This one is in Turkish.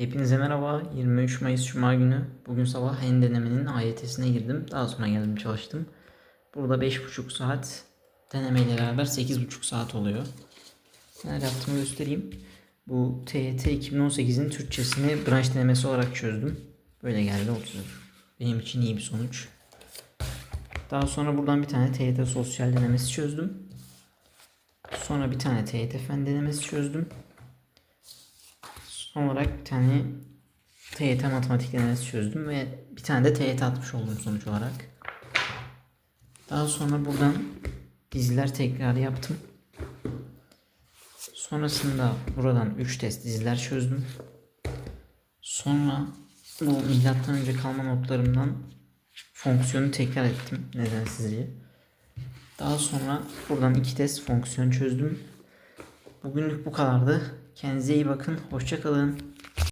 Hepinize merhaba. 23 Mayıs Cuma günü. Bugün sabah en denemenin AYT'sine girdim. Daha sonra geldim çalıştım. Burada 5,5 saat denemeyle beraber 8,5 saat oluyor. Neler yaptığımı göstereyim. Bu TYT 2018'in Türkçesini branş denemesi olarak çözdüm. Böyle geldi 30. Benim için iyi bir sonuç. Daha sonra buradan bir tane TYT sosyal denemesi çözdüm. Sonra bir tane TYT fen denemesi çözdüm. Son olarak bir tane TYT matematik denemesi çözdüm ve bir tane de TYT atmış oldum sonuç olarak. Daha sonra buradan diziler tekrar yaptım. Sonrasında buradan 3 test diziler çözdüm. Sonra bu milattan önce kalma notlarımdan fonksiyonu tekrar ettim nedensizce. Daha sonra buradan iki test fonksiyon çözdüm. Bugünlük bu kadardı. Kendinize iyi bakın. Hoşça kalın.